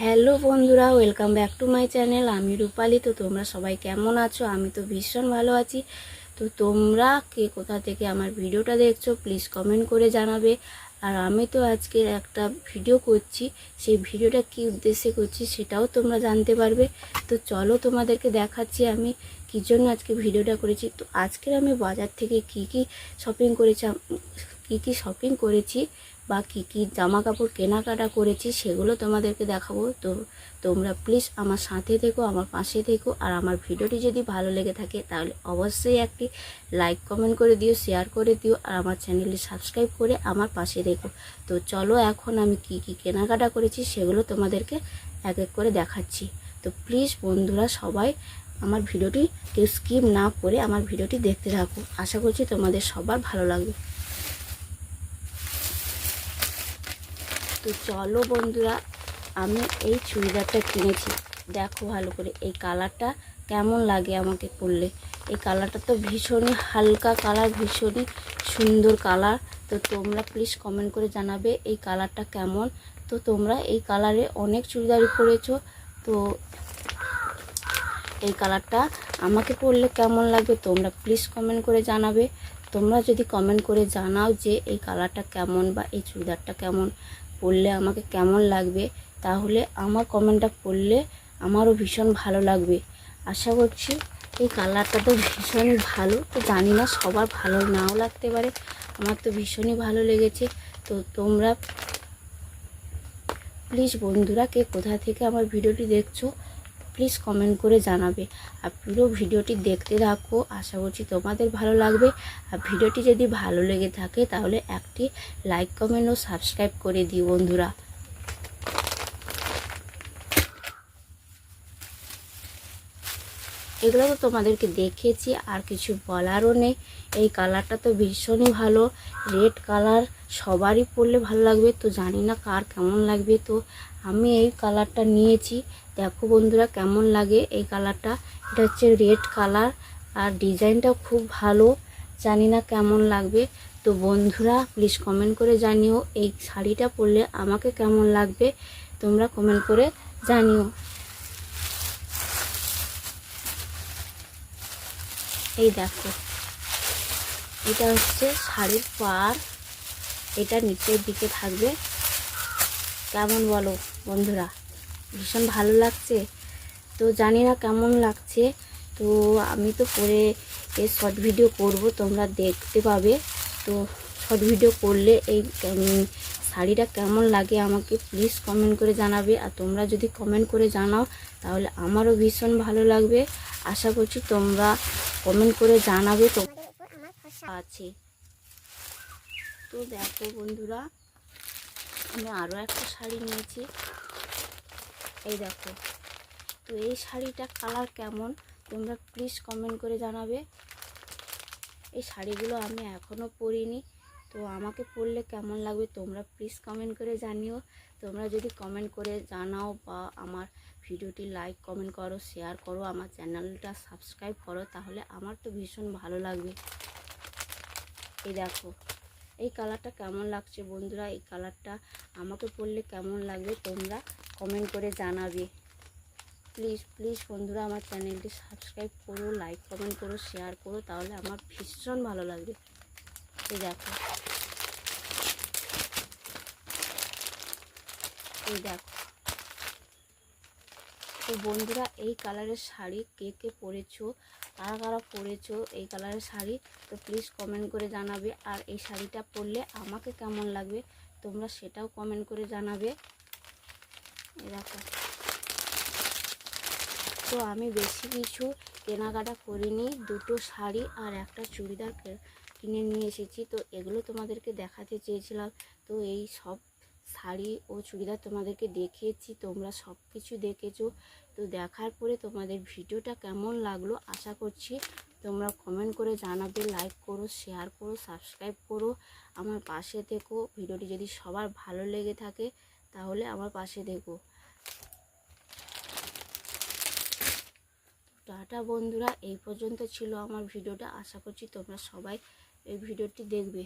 Hello বন্ধুরা, welcome back to my channel. আমি রূপালি। তো তোমরা সবাই কেমন আছো? আমি তো ভীষণ ভালো আছি। তো তোমরা কে কোথা থেকে আমার ভিডিওটা দেখছ প্লিজ কমেন্ট করে জানাবে। আর আমি তো আজকে একটা ভিডিও করছি, সেই ভিডিওটা কি উদ্দেশ্যে করছি সেটাও তোমরা জানতে পারবে। তো চলো তোমাদেরকে দেখাচ্ছি আমি কী জন্য আজকে ভিডিওটা করেছি। তো আজকের আমি বাজার থেকে কি কি শপিং করেছি, কি কি শপিং করেছি বা কী কী জামা কাপড় কেনাকাটা করেছি সেগুলো তোমাদেরকে দেখাবো। তো তোমরা প্লিজ আমার সাথে থেকো, আমার পাশে থেকো। আর আমার ভিডিওটি যদি ভালো লেগে থাকে তাহলে অবশ্যই একটি লাইক কমেন্ট করে দিও শেয়ার করে দিও। আর আমার চ্যানেলটি সাবস্ক্রাইব করে আমার পাশে থেকো। তো চলো এখন আমি কি কি কেনাকাটা করেছি সেগুলো তোমাদেরকে এক এক করে দেখাচ্ছি। তো প্লিজ বন্ধুরা সবাই আমার ভিডিওটি কেউ স্কিপ না করে আমার ভিডিওটি দেখতে থাকো। আশা করছি তোমাদের সবার ভালো লাগবে। তো চলো বন্ধুরা, আমি এই চুড়িদারটা কিনেছি। দেখো ভালো করে, এই কালারটা কেমন লাগে আমাকে পরলে এই কালারটা তো ভীষণই হালকা কালার, ভীষণই সুন্দর কালার। তো তোমরা প্লিজ কমেন্ট করে জানাবে এই কালারটা কেমন। তো তোমরা এই কালারে অনেক চুড়িদারই পরেছো। তো এই কালারটা আমাকে পরলে কেমন লাগবে তোমরা প্লিজ কমেন্ট করে জানাবে। তোমরা যদি কমেন্ট করে জানাও যে এই কালারটা কেমন বা এই চুড়িদারটা কেমন। পরলে আমাকে কেমন লাগবে, তাহলে আমার কমেন্টটা পড়লে আমারও ভীষণ ভালো লাগবে। আশা করছি এই কালারটা তো ভীষণই ভালো, তো জানি না সবার ভালো নাও লাগতে পারে, আমার তো ভীষণই ভালো লেগেছে। তো তোমরা প্লিজ বন্ধুরা, কে কোথা থেকে আমার ভিডিওটি দেখছ প্লিজ কমেন্ট করে জানাবে। আর পুরো ভিডিওটি দেখতে থাকো, আশা করছি তোমাদের ভালো লাগবে। আর ভিডিওটি যদি ভালো লেগে থাকে, তাহলে একটি লাইক কমেন্ট ও সাবস্ক্রাইব করে দিও বন্ধুরা। এগুলো তো তোমাদেরকে দেখেছি, আর কিছু বলারও নেই। এই কালারটা তো ভীষণই ভালো। রেড কালার সবারই পরলে ভালো লাগবে, তো জানি না কার কেমন লাগবে, তো আমি এই কালারটা নিয়েছি। দেখো বন্ধুরা কেমন লাগে এই কালারটা। এটা হচ্ছে রেড কালার আর ডিজাইনটাও খুব ভালো। জানি না কেমন লাগবে। তো বন্ধুরা প্লিজ কমেন্ট করে জানিও এই শাড়িটা পরলে আমাকে কেমন লাগবে। তোমরা কমেন্ট করে জানিও। এই দেখো। এটা হচ্ছে শাড়ির পার এটা নিচের দিকে থাকবে। কেমন বলো? বন্ধুরা, ভীষণ ভালো লাগছে। তো জানি না কেমন লাগছে। তো আমি তো পরে এর শর্ট ভিডিও করব, তোমরা দেখতে পাবে। তো শর্ট ভিডিও করলে এই শাড়িটা কেমন লাগে আমাকে প্লিজ কমেন্ট করে জানাবে। আর তোমরা যদি কমেন্ট করে জানাও, তাহলে আমারও ভীষণ ভালো লাগবে। আশা করছি তোমরা কমেন্ট করে জানাবে তো আছে তো দেখো বন্ধুরা, আমি আরও একটা শাড়ি নিয়েছি। এই দেখো। তো এই শাড়িটা কালার কেমন? তোমরা প্লিজ কমেন্ট করে জানাবে। এই শাড়িগুলো আমি এখনও পরিনি, তো আমাকে পরলে কেমন লাগবে তোমরা প্লিজ কমেন্ট করে জানিও। তোমরা যদি কমেন্ট করে জানাও বা আমার ভিডিওটি লাইক কমেন্ট করো শেয়ার করো, আমার চ্যানেলটা সাবস্ক্রাইব করো, তাহলে আমার তো ভীষণ ভালো লাগবে। এই দেখো। এই কালারটা কেমন লাগছে বন্ধুরা? এই কালারটা আমাকে পরলে কেমন লাগবে তোমরা কমেন্ট করে জানাবে। প্লিজ প্লিজ বন্ধুরা আমার চ্যানেলটি সাবস্ক্রাইব করো লাইক কমেন্ট করো শেয়ার করো, তাহলে আমার ভীষণ ভালো লাগবে। এই দেখো। এই দেখো। তো বন্ধুরা, এই কালারের শাড়ি কে কে পরেছো? কারা কারা পরেছো এই কালারের শাড়ি, তো প্লিজ কমেন্ট করে জানাবে। আর এই শাড়িটা পরলে আমাকে কেমন লাগবে, তোমরা সেটাও কমেন্ট করে জানাবে। দেখো। তো আমি বেশি কিছু কেনাকাটা করিনি, দুটো শাড়ি আর একটা চুড়িদার কিনে নিয়ে এসেছি। তো এগুলো তোমাদেরকে দেখাতে চেয়েছিলাম। তো এই সব শাড়ি ও চুড়িদার তোমাদেরকে দেখিয়েছি, তোমরা সব কিছু দেখেছ। তো দেখার পরে তোমাদের ভিডিওটা কেমন লাগল আশা করছি তোমরা কমেন্ট করে জানাবে লাইক করো শেয়ার করো সাবস্ক্রাইব করো। আমার পাশে থেকো, ভিডিওটি যদি সবার ভালো লেগে থাকে তাহলে আমার পাশে দেখো টাটা বন্ধুরা, এই পর্যন্ত ছিল আমার ভিডিওটা। আশা করছি তোমরা সবাই এই ভিডিওটি দেখবে।